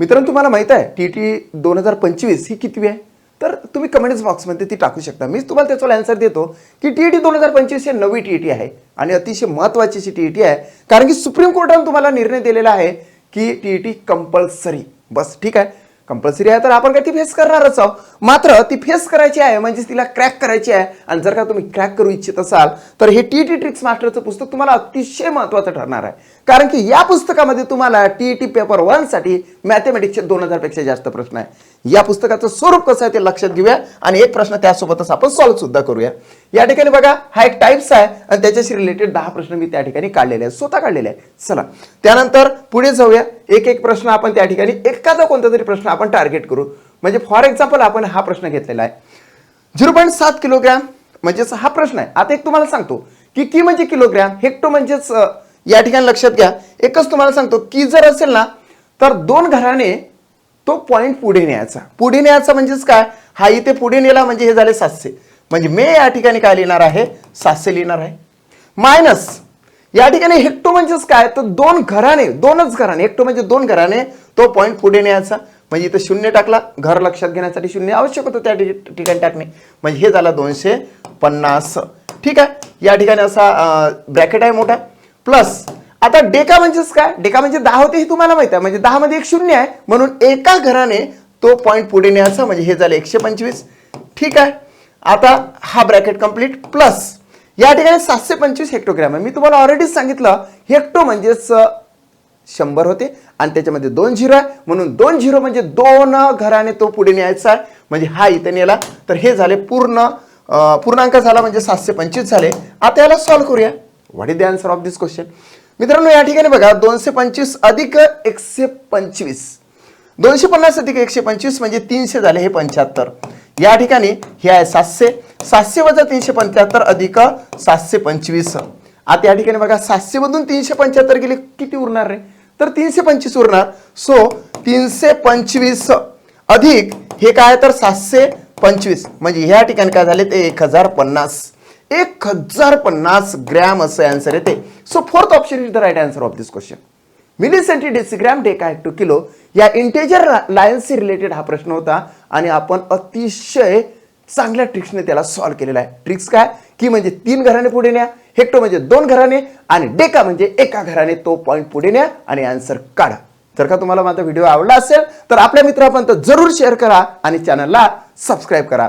मित्रांनो तुम्हाला माहीत आहे टी टी दोन हजार पंचवीस ही कितवी आहे? तर तुम्ही कमेंट्स बॉक्समध्ये ती टाकू शकता. मीच तुम्हाला त्याचा आन्सर देतो की टी टी दोन हजार पंचवीस ही नवी टी टी आहे आणि अतिशय महत्त्वाची अशी टी टी आहे. कारण की सुप्रीम कोर्टाने तुम्हाला निर्णय दिलेला आहे की टी टी कंपल्सरी बस ठीक आहे? कंपल्सरी आहे तर आपण काय ती फेस करणारच आहोत. मात्र ती फेस करायची आहे म्हणजे तिला क्रॅक करायची आहे. आणि जर का तुम्ही क्रॅक करू इच्छित असाल तर हे टी टी ट्रिक्स मास्टरचं पुस्तक तुम्हाला अतिशय महत्त्वाचं ठरणार आहे. कारण की या पुस्तकामध्ये तुम्हाला टी टी पेपर वनसाठी मॅथमॅटिक्सचे दोन हजारपेक्षा जास्त प्रश्न आहे. या पुस्तकाचं स्वरूप कसं आहे ते लक्षात घेऊया. आणि एक प्रश्न त्यासोबतच आपण सॉल्व्ह सुद्धा करूया. या ठिकाणी बघा हा एक टाईप्स आहे. आणि त्याच्याशी रिलेटेड दहा प्रश्न मी त्या ठिकाणी काढलेले आहेत. स्वतः काढलेले आहे चला. त्यानंतर पुढे जाऊया. एक एक प्रश्न आपण त्या ठिकाणी एखादा कोणता तरी प्रश्न आपण टार्गेट करू. म्हणजे फॉर एक्झाम्पल आपण हा प्रश्न घेतलेला आहे. झिरो पॉईंट सात किलोग्रॅम म्हणजेच हा प्रश्न आहे. आता एक तुम्हाला सांगतो की की म्हणजे किलोग्रॅम हेक्टो म्हणजेच या ठिकाणी लक्षात घ्या. एकच तुम्हाला सांगतो की जर असेल ना तर दोन घराने तो पॉईंट पुढे न्यायचा. पुढे न्यायचा म्हणजेच काय? हा इथे पुढे नेला म्हणजे हे झाले सातशे. म्हणजे मे या ठिकाणी काय लिहिणार आहे? सातशे लिहिणार आहे. मायनस या ठिकाणी हेक्टो म्हणजेच काय? तर दोन घराने दोनच घराने हेक्टो म्हणजे दोन घराने तो पॉईंट पुढे न्यायचा. म्हणजे इथं शून्य टाकला. घर लक्षात घेण्यासाठी शून्य आवश्यक होतं त्या ठिकाणी टाकणे. म्हणजे हे झालं दोनशे पन्नास. ठीक आहे? या ठिकाणी असा ब्रॅकेट आहे मोठा. प्लस आता डेका म्हणजेच काय? डेका म्हणजे दहा होते हे तुम्हाला माहिती आहे. म्हणजे दहा मध्ये एक शून्य आहे. म्हणून एका घराने तो पॉईंट पुढे न्यायचा. म्हणजे हे झालं एकशे पंचवीस. ठीक आहे? आता हा ब्रॅकेट कंप्लीट प्लस या ठिकाणी सातशे पंचवीस हेक्टोग्रॅम आहे. मी तुम्हाला ऑलरेडी सांगितलं हेक्टो म्हणजेच शंभर होते. आणि त्याच्यामध्ये दोन झिरो आहे. म्हणून दोन झिरो म्हणजे दोन घराने तो पुढे न्यायचा आहे. म्हणजे हा इथे नेला. तर हे झाले पूर्ण पूर्णांक झाला म्हणजे सातशे पंचवीस झाले. आता याला सॉल्व्ह करूया. What is the answer of this question मित्रांनो या ठिकाणी बघा दोनशे पंचवीस अधिक एकशे पंचवीस. दोनशे पन्नास अधिक एकशे पंचवीस म्हणजे तीनशे झाले हे पंच्याहत्तर. या ठिकाणी हे आहे सातशे. सातशे वजा तीनशे पंच्याहत्तर अधिक सातशे पंचवीस. आता या ठिकाणी बघा सातशे मधून तीनशे पंच्याहत्तर गेले किती उरणार रे? तर तीनशे पंचवीस उरणार. सो तीनशे पंचवीस अधिक हे काय तर सातशे पंचवीस. म्हणजे ह्या ठिकाणी काय झाले ते एक हजार पन्नास. एक हजार पन्नास ग्रॅम असं आन्सर येते. So fourth option is the right answer of this question milli centi decigram deca to kilo. या इंटेजर लायन्सशी रिलेटेड हा प्रश्न होता. आणि आपण अतिशय चांगल्या ट्रिक्सने त्याला सॉल्व्ह केलेला आहे. ट्रिक्स काय? की म्हणजे तीन घराने पुढे न्या हेक्टो म्हणजे दोन घराने आणि डेका म्हणजे एका घराने तो पॉईंट पुढे न्या आणि आन्सर काढा. जर का तुम्हाला माझा व्हिडिओ आवडला असेल तर आपल्या मित्रापर्यंत जरूर शेअर करा आणि चॅनलला सबस्क्राईब करा.